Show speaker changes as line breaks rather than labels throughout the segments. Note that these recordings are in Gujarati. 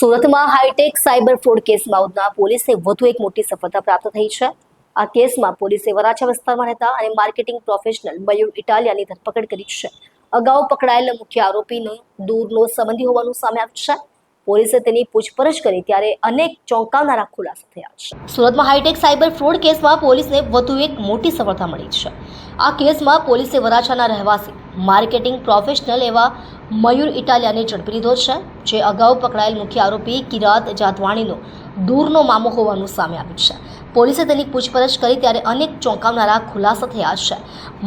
સુરતમાં હાઈટેક સાયબર ફ્રોડ કેસમાં ઉધના પોલીસે વધુ એક મોટી સફળતા પ્રાપ્ત થઈ છે. આ કેસમાં પોલીસે વરાછા વિસ્તારમાં રહેતા અને માર્કેટિંગ પ્રોફેશનલ મયુર ઇટાલિયાની ધરપકડ કરી છે. અગાઉ પકડાયેલા મુખ્ય આરોપીનો દૂરનો સંબંધી હોવાનું સામે આવ્યું છે. પોલીસે તેની પૂછપરછ કરી ત્યારે અનેક ચોંકાવનારા ખુલાસા થયા છે. સુરતમાં હાઈટેક સાયબર ફ્રોડ કેસમાં પોલીસને વધુ એક મોટી સફળતા મળી છે. આ કેસમાં પોલીસે વરાછાના રહેવાસી, માર્કેટિંગ પ્રોફેશનલ એવા મયુર ઇટાલિયાને ઝડપી લીધો છે, જે અગાઉ પકડાયેલ મુખ્ય આરોપી કિરાત જાતવાણીનો દૂરનો મામો હોવાનું સામે આવ્યું છે. પોલીસે તેની પૂછપરછ કરી ત્યારે અનેક ચોંકાવનારા ખુલાસા થયા છે.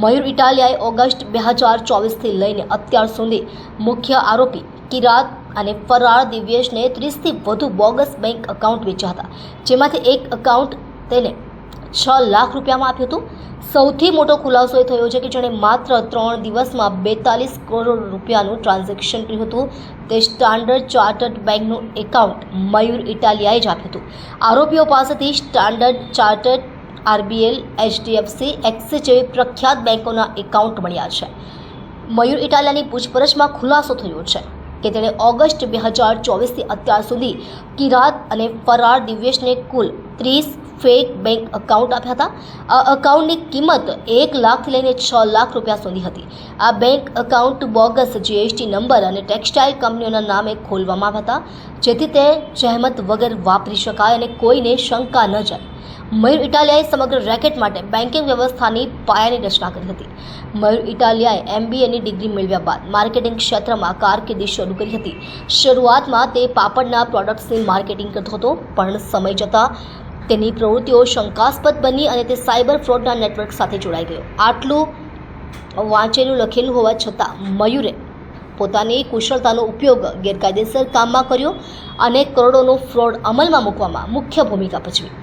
મયુર ઇટાલિયાએ ઓગસ્ટ બે હજાર ચોવીસથી લઈને અત્યાર સુધી મુખ્ય આરોપી કિરાત અને ફરાર દિવ્યેશને ત્રીસથી વધુ બોગસ બેંક એકાઉન્ટ વેચ્યા હતા, જેમાંથી એક એકાઉન્ટ તેને છ લાખ રૂપિયામાં આપ્યું હતું. સૌથી મોટો ખુલાસો એ થયો છે કે જેણે માત્ર ત્રણ દિવસમાં બેતાલીસ કરોડ રૂપિયાનું ટ્રાન્ઝેક્શન કર્યું હતું. તે સ્ટાન્ડર્ડ ચાર્ટર્ડ બેંકનું એકાઉન્ટ મયુર ઇટાલિયાએ જ આપ્યું હતું. આરોપીઓ પાસેથી Standard Chartered RBL, HDFC, Axis જેવી પ્રખ્યાત બેંકોના એકાઉન્ટ મળ્યા છે. મયુર ઇટાલિયાની પૂછપરછમાં ખુલાસો થયો છે કે તેણે ઓગસ્ટ બે હજાર ચોવીસથી અત્યાર સુધી કિરાત અને ફરાર દિવ્યેશને કુલ ત્રીસ ફેક બેંક એકાઉન્ટ આપ્યા હતા. આ એકાઉન્ટની કિંમત એક લાખથી લઈને છ લાખ રૂપિયા સુધી હતી. આ bank account bogus GST number અને ટેક્સટાઇલ કંપનીઓના નામે ખોલવામાં આવ્યા હતા, જેથી તે જહેમત વગર વાપરી શકાય અને કોઈને શંકા ન જાય. મયુર ઇટાલિયાએ સમગ્ર રેકેટ માટે બેન્કિંગ વ્યવસ્થાની પાયાની રચના કરી હતી. મયુર ઇટાલિયાએ એમબીએની ડિગ્રી મેળવ્યા બાદ માર્કેટિંગ ક્ષેત્રમાં કારકિર્દી શરૂ કરી હતી. શરૂઆતમાં તે પાપડના પ્રોડક્ટ્સની માર્કેટિંગ કરતો હતો, પણ સમય જતાં તેની પ્રવૃત્તિઓ શંકાસ્પદ બની અને તે સાયબર ફ્રોડના નેટવર્ક સાથે જોડાઈ ગયો. આટલું વાંચેલું, લખેલું હોવા છતાં મયુરે પોતાની કુશળતાનો ઉપયોગ ગેરકાયદેસર કામમાં કર્યો અને કરોડોનો ફ્રોડ અમલમાં મૂકવામાં મુખ્ય ભૂમિકા ભજવી.